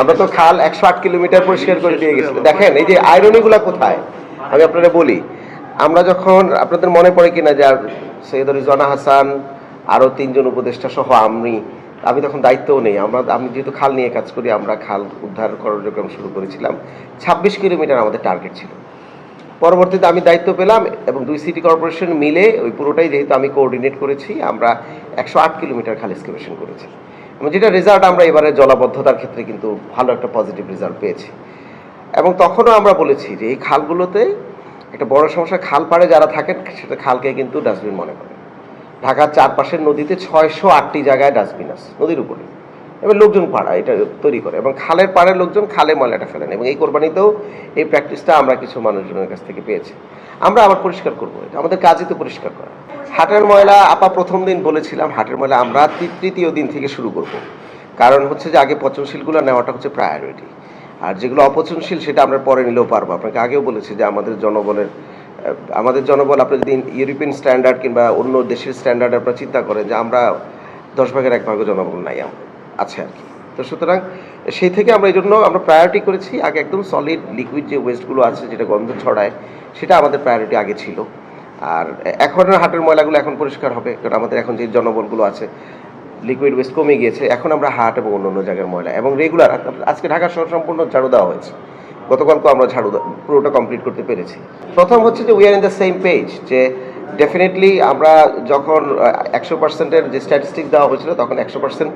আমরা তো খাল একশো আট কিলোমিটার পরিষ্কার করে দিয়ে গেছি। দেখেন, এই যে আয়রনিগুলা কোথায়? আমি আপনারা বলি, আমরা যখন, আপনাদের মনে পড়ে কিনা যে সৈয়দ রিজওয়ানা হাসান, আরও তিনজন উপদেষ্টা সহ আমি আমি তখন দায়িত্বও নেই। আমরা, আমি যেহেতু খাল নিয়ে কাজ করি, আমরা খাল উদ্ধার কার্যক্রম শুরু করেছিলাম। ছাব্বিশ কিলোমিটার আমাদের টার্গেট ছিল। পরবর্তীতে আমি দায়িত্ব পেলাম এবং দুই সিটি কর্পোরেশন মিলে ওই পুরোটাই যেহেতু আমি কোঅর্ডিনেট করেছি, আমরা একশো আট কিলোমিটার খাল এক্সকেভেশন করেছি। যেটা রেজাল্ট আমরা এবারে জলাবদ্ধতার ক্ষেত্রে কিন্তু ভালো একটা পজিটিভ রেজাল্ট পেয়েছি। এবং তখনও আমরা বলেছি যে এই খালগুলোতে একটা বড় সমস্যা, খাল পাড়ে যারা থাকেন, সেটা খালকে কিন্তু ডাস্টবিন মনে করে। ঢাকার চারপাশের নদীতে ছয়শো আটটি জায়গায় ডাস্টবিন আছে, নদীর উপরে। এবার লোকজন পাড়া, এটা তৈরি করে। এবং খালের পাড়ের লোকজন খালে ময়লাটা ফেলেন এবং এই কোরবানিতেও এই প্র্যাকটিসটা আমরা কিছু মানুষজনের কাছ থেকে পেয়েছি। আমরা আবার পরিষ্কার করব এটা। আমাদের কাজই তো পরিষ্কার করা। হাটের ময়লা, আপা প্রথম দিন বলেছিলাম হাটের ময়লা আমরা তৃতীয় দিন থেকে শুরু করব। কারণ হচ্ছে যে আগে পচনশীলগুলো নেওয়াটা হচ্ছে প্রায়োরিটি আর যেগুলো অপচনশীল সেটা আমরা পরে নিলেও পারব। আপনাকে আগেও বলেছি যে আমাদের জনগণের আমাদের জনবল আপনি যদি ইউরোপিয়ান স্ট্যান্ডার্ড কিংবা অন্য দেশের স্ট্যান্ডার্ড আপনারা চিন্তা করেন যে আমরা দশ ভাগের এক ভাগও জনবল নাই আছে আর কি। তো সুতরাং সেই থেকে আমরা এই জন্য আমরা প্রায়োরিটি করেছি। আগে একদম সলিড লিকুইড যে ওয়েস্টগুলো আছে, যেটা গন্ধ ছড়ায়, সেটা আমাদের প্রায়োরিটি আগে ছিল। আর এখন হাটের ময়লাগুলো এখন পরিষ্কার হবে, কারণ আমাদের এখন যে জনবলগুলো আছে লিকুইড ওয়েস্ট কমে গিয়েছে, এখন আমরা হাট এবং অন্য অন্য জায়গার ময়লা এবং রেগুলার আজকে ঢাকা শহর সম্পূর্ণ ঝাড়ু দেওয়া হয়েছে। গতকালকে আমরা ঝাড়ু পুরোটা কমপ্লিট করতে পেরেছি। প্রথম হচ্ছে যে we are in the same page যে ডেফিনেটলি আমরা যখন একশো পার্সেন্টের যে স্ট্যাটিস্টিক দেওয়া হয়েছিল, তখন একশো পার্সেন্ট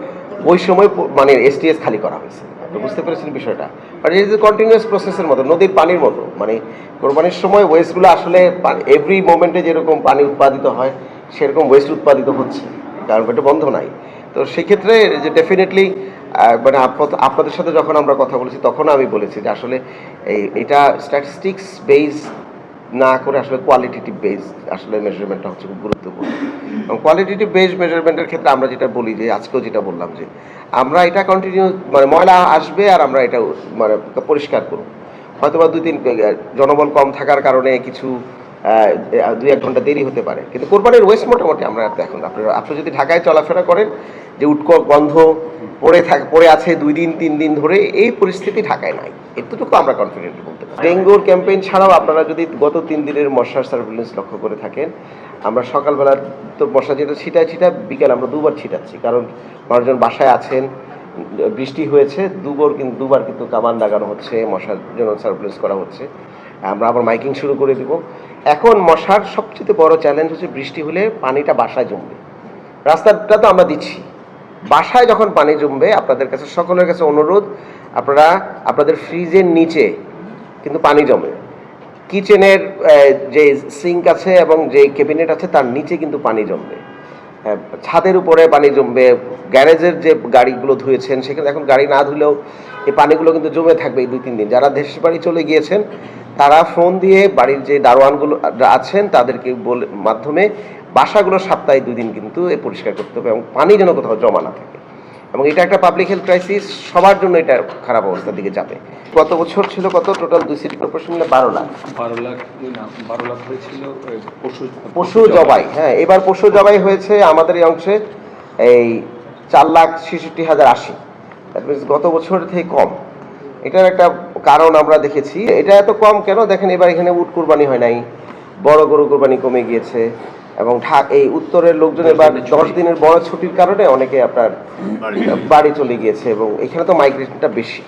ওই সময় মানে এসটিএস খালি করা হয়েছে। বুঝতে পেরেছেন বিষয়টা। বাট ইট ইজ কন্টিনিউয়াস প্রসেসের মতো, নদীর পানির মতো। মানে কোরবানির সময় ওয়েস্টগুলো আসলে এভরি মোমেন্টে যেরকম পানি উৎপাদিত হয়, সেরকম ওয়েস্ট উৎপাদিত হচ্ছে। কারণ এটা বন্ধ নাই। তো সেক্ষেত্রে যে ডেফিনেটলি মানে আপ- আপনাদের সাথে যখন আমরা কথা বলেছি, তখন আমি বলেছি যে আসলে এই এটা স্ট্যাটিস্টিক্স বেস না করে আসলে কোয়ালিটিটিভ বেস আসলে মেজারমেন্টটা হচ্ছে খুব গুরুত্বপূর্ণ। এবং কোয়ালিটিটিভ বেস মেজারমেন্টের ক্ষেত্রে আমরা যেটা বলি যে, আজকেও যেটা বললাম যে, আমরা এটা কন্টিনিউ মানে ময়লা আসবে আর আমরা এটা মানে পরিষ্কার করব। হয়তো বা দুই তিন, জনবল কম থাকার কারণে কিছু দুই এক ঘণ্টা দেরি হতে পারে। কিন্তু কোরবানির ওয়েস্ট মোটামুটি আমরা এখন, আপনারা, আপনি যদি ঢাকায় চলাফেরা করেন যে উৎকো গন্ধ পড়ে থাক, পড়ে আছে দুই দিন, তিন দিন ধরে, এই পরিস্থিতি ঢাকায় নাই। এতটুকু আমরা কনফিডেন্ট বলতে পারি। ডেঙ্গুর ক্যাম্পেইন ছাড়াও আপনারা যদি গত তিন দিনের মশার সার্ভিলেন্স লক্ষ্য করে থাকেন, আমরা সকালবেলা তো মশা যেটা ছিটায় ছিটা বিকেল আমরা দুবার ছিটাচ্ছি। কারণ মানুষজন বাসায় আছেন, বৃষ্টি হয়েছে, দুবার কিন্তু দুবার কিন্তু কামান লাগানো হচ্ছে, মশার জন্য সার্ভিলেন্স করা হচ্ছে। আমরা আবার মাইকিং শুরু করে দিব। এখন মশার সবচেয়ে বড় চ্যালেঞ্জ হচ্ছে বৃষ্টি হলে পানিটা বাসায় জমবে। রাস্তাটা তো আমরা দিচ্ছি। বাসায় যখন পানি জমবে, আপনাদের কাছে সকলের কাছে অনুরোধ আপনারা আপনাদের ফ্রিজের নিচে কিন্তু পানি জমে। কিচেনের যে সিঙ্ক আছে এবং যে ক্যাবিনেট আছে তার নিচে কিন্তু পানি জমবে। হ্যাঁ, ছাদের উপরে পানি জমবে গ্যারেজের যে গাড়িগুলো ধুয়েছেন সেখানে এখন গাড়ি না ধুলেও এই পানিগুলো কিন্তু জমে থাকবে এই দুই তিন দিন। যারা দেশের বাড়ি চলে গিয়েছেন তারা ফোন দিয়ে বাড়ির যে দারোয়ানগুলো আছেন তাদেরকে বলে মাধ্যমে বাসাগুলো সপ্তাহে দুই দিন কিন্তু এ পরিষ্কার করতে হবে এবং পানি যেন কোথাও জমা না থাকে। এবং এটা একটা পাবলিক হেলথ ক্রাইসিস সবার জন্য এটা খারাপ অবস্থার দিকে যাবে। গত বছর ছিল কত? টোটাল দুই সিটি কর্পোরেশন মিলে বারো লাখ। বারো লাখ বারো লাখ হয়েছিল পশু পশু জবাই হ্যাঁ এবার পশু জবাই হয়েছে আমাদের এই অংশে এই চার লাখ ছেষট্টি হাজার আশি। গত বছর থেকে কম। এটার একটা কারণ আমরা দেখেছি। এটা এত কম কেন? দেখেন এবার এখানে উট কুরবানি হয় নাই। বড় গরু কুরবানি কমে গিয়েছে। এবং এই উত্তরের লোকজন এবার দশ দিনের বড় ছুটির কারণে অনেকে আপনার বাড়ি চলে গিয়েছে এবং এখানে তো মাইগ্রেশনটা বেশি।